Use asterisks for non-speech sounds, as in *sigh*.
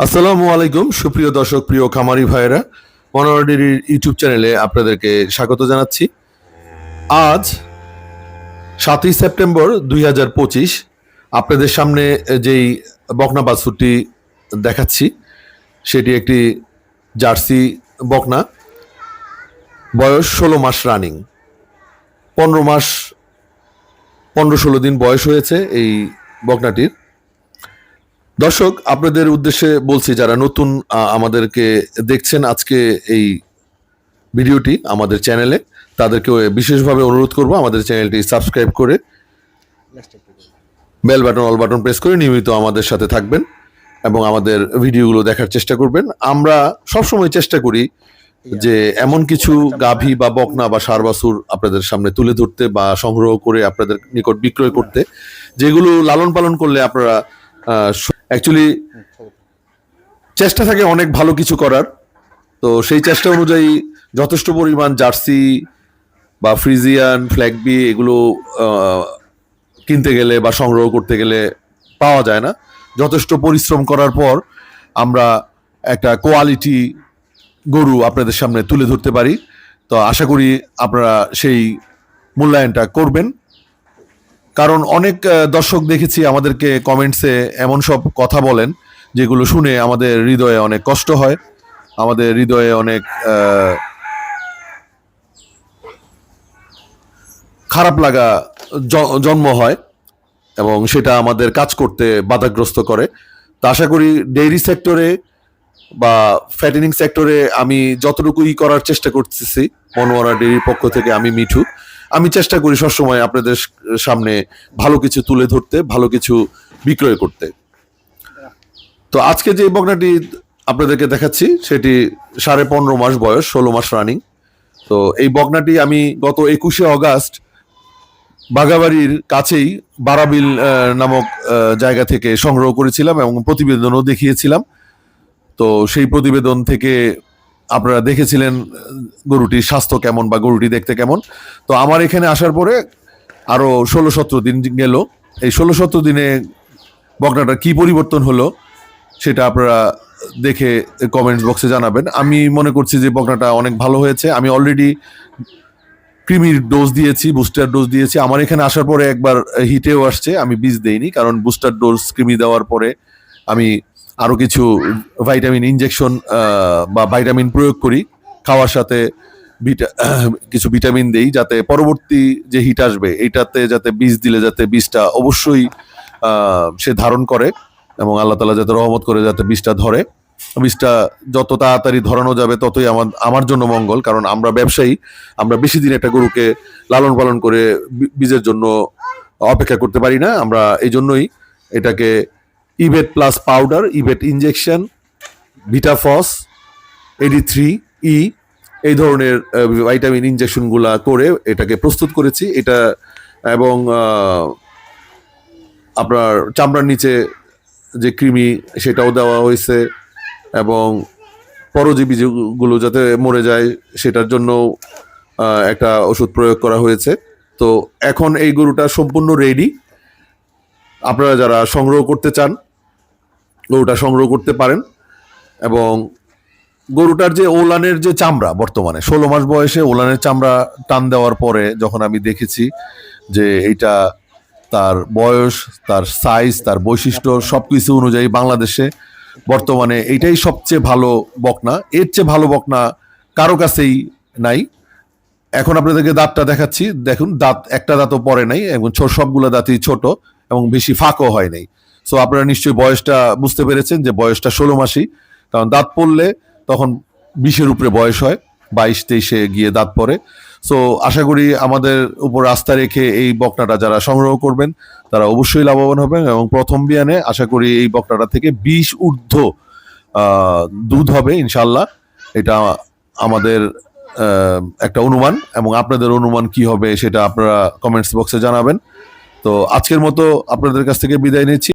আসসালামু আলাইকুম, সুপ্রিয় দর্শক, প্রিয় খামারি ভাইয়েরা। মনোয়ারির ইউটিউব চ্যানেলে আপনাদেরকে স্বাগত জানাচ্ছি। আজ সাতই সেপ্টেম্বর দুই হাজার পঁচিশ, আপনাদের সামনে যেই বকনা বাছুরটি দেখাচ্ছি, সেটি একটি জার্সি বকনা। বয়স ষোলো মাস রানিং। পনেরো মাস, পনেরো ষোলো দিন বয়স হয়েছে এই বকনাটির। দর্শক, আপনাদের উদ্দেশ্যে বলছি, যারা নতুন আমাদেরকে দেখছেন আজকে এই ভিডিওটি আমাদের চ্যানেলে তাদেরকে বিশেষভাবে অনুরোধ করব আমাদের চ্যানেলটি সাবস্ক্রাইব করে bell button, all button press করে নিয়মিত আমাদের সাথে থাকবেন এবং আমাদের ভিডিওগুলো দেখার চেষ্টা করবেন। আমরা সবসময় চেষ্টা করি যে এমন কিছু গাভী বা বকনা বা সারবাসুর আপনাদের সামনে তুলে ধরতে বা সংগ্রহ করে আপনাদের নিকট বিক্রয় করতে, যেগুলো লালন পালন করলে আপনারা অ্যাকচুয়ালি চেষ্টা থাকে অনেক ভালো কিছু করার। তো সেই চেষ্টা অনুযায়ী যথেষ্ট পরিমাণ জার্সি বা ফ্রিজিয়ান ফ্ল্যাগবি এগুলো কিনতে গেলে বা সংগ্রহ করতে গেলে পাওয়া যায় না। যথেষ্ট পরিশ্রম করার পর আমরা একটা কোয়ালিটি গরু আপনাদের সামনে তুলে ধরতে পারি। তো আশা করি আপনারা সেই মূল্যায়নটা করবেন। কারণ অনেক দর্শক দেখেছি আমাদেরকে কমেন্টসে এমন সব কথা বলেন, যেগুলো শুনে আমাদের হৃদয়ে অনেক কষ্ট হয়। আমাদের হৃদয়ে অনেক খারাপ লাগা জন্ম হয় এবং সেটা আমাদের কাজ করতে বাধাগ্রস্ত করে। তা আশা করি ডেইরি সেক্টরে বা ফ্যাটেনিং সেক্টরে আমি যতটুকুই করার চেষ্টা করতেছি, মনোয়ারা ডেইরির পক্ষ থেকে আমি মিঠু। আমি চেষ্টা করি সবসময় আপনাদের সামনে ভালো কিছু তুলে ধরতে, ভালো কিছু বিক্রয় করতে। তো আজকে যে বকনাটি আপনাদেরকে দেখাচ্ছি, সেটি সাড়ে পনেরো মাস বয়স, ষোলো মাস রানিং। তো এই বকনাটি আমি গত একুশে অগাস্ট বাগাবাড়ির কাছেই বারাবিল নামক জায়গা থেকে সংগ্রহ করেছিলাম এবং প্রতিবেদনও দেখিয়েছিলাম। তো সেই প্রতিবেদন থেকে আপনারা দেখেছিলেন গরুটির স্বাস্থ্য কেমন বা গরুটি দেখতে কেমন। তো আমার এখানে আসার পরে আরও ষোলো সতেরো দিন গেল। এই ষোলো সতেরো দিনে বকনাটার কি পরিবর্তন হলো সেটা আপনারা দেখে কমেন্টস বক্সে জানাবেন। আমি মনে করছি যে বকনাটা অনেক ভালো হয়েছে। আমি অলরেডি ক্রিমির ডোজ দিয়েছি বুস্টার ডোজ দিয়েছি। আমার এখানে আসার পরে একবার হিটেও আসছে, আমি বীজ দেইনি, কারণ বুস্টার ডোজ ক্রিমি দেওয়ার পরে আমি আরও কিছু ভাইটামিন ইনজেকশন বা ভাইটামিন প্রয়োগ করি। খাওয়ার সাথে *clears throat* কিছু ভিটামিন দেই যাতে পরবর্তী যে হিট আসবে এইটাতে যাতে বীজ দিলে যাতে বীজটা অবশ্যই সে ধারণ করে এবং আল্লাহ তালা যাতে রহমত করে যাতে বীজটা ধরে। বীজটা যত তাড়াতাড়ি ধরানো যাবে, ততই আমার আমার জন্য মঙ্গল, কারণ আমরা ব্যবসায়ী, আমরা বেশি দিন একটা গরুকে লালন পালন করে বীজের জন্য অপেক্ষা করতে পারি না। আমরা এই জন্যই এটাকে ইভেট প্লাস পাউডার ইভেট ইনজেকশন ভিটাফস এডি থ্রি, ই, এই ধরনের ভাইটামিন ইনজেকশনগুলা করে এটাকে প্রস্তুত করেছি। এটা এবং আপনার চামড়ার নিচে যে কৃমি, সেটাও দেওয়া হয়েছে এবং পরজীবী যেগুলো যাতে মরে যায়, সেটার জন্য একটা ওষুধ প্রয়োগ করা হয়েছে। তো এখন এই গরুটা সম্পূর্ণ রেডি আপনারা যারা সংগ্রহ করতে চান গরুটা সংগ্রহ করতে পারেন। এবং গরুটার যে ওলানের যে চামড়া বর্তমানে, ষোলো মাস বয়সে ওলানের চামড়া টান দেওয়ার পরে যখন আমি দেখেছি যে এইটা তার বয়স, তার সাইজ তার বৈশিষ্ট্য সব কিছু অনুযায়ী বাংলাদেশে বর্তমানে এইটাই সবচেয়ে ভালো বকনা। এর চেয়ে ভালো বকনা কারও কাছেই নাই। এখন আপনাদেরকে দাঁতটা দেখাচ্ছি। দেখুন, দাঁত, একটা দাঁতও পরে নাই, এবং সবগুলো দাঁতই ছোট এবং বেশি ফাঁকও হয় নাই। সো আপনারা নিশ্চয়ই বয়সটা বুঝতে পেরেছেন যে বয়সটা ষোলো মাসই। কারণ দাঁত পড়লে তখন বিশের উপরে বয়স হয়, বাইশ, তেইশে গিয়ে দাঁত পড়ে। সো আশা করি আমাদের উপর আস্থা রেখে এই বকনাটা যারা সংগ্রহ করবেন, তারা অবশ্যই লাভবান হবেন এবং প্রথম বিয়ানে আশা করি এই বকনাটা থেকে বিশ ঊর্ধ্ব দুধ হবে ইনশাল্লাহ এটা আমাদের একটা অনুমান এবং আপনাদের অনুমান কি হবে সেটা আপনারা কমেন্টস বক্সে জানাবেন। তো আজকের মতো আপনাদের কাছ থেকে বিদায় নিচ্ছি।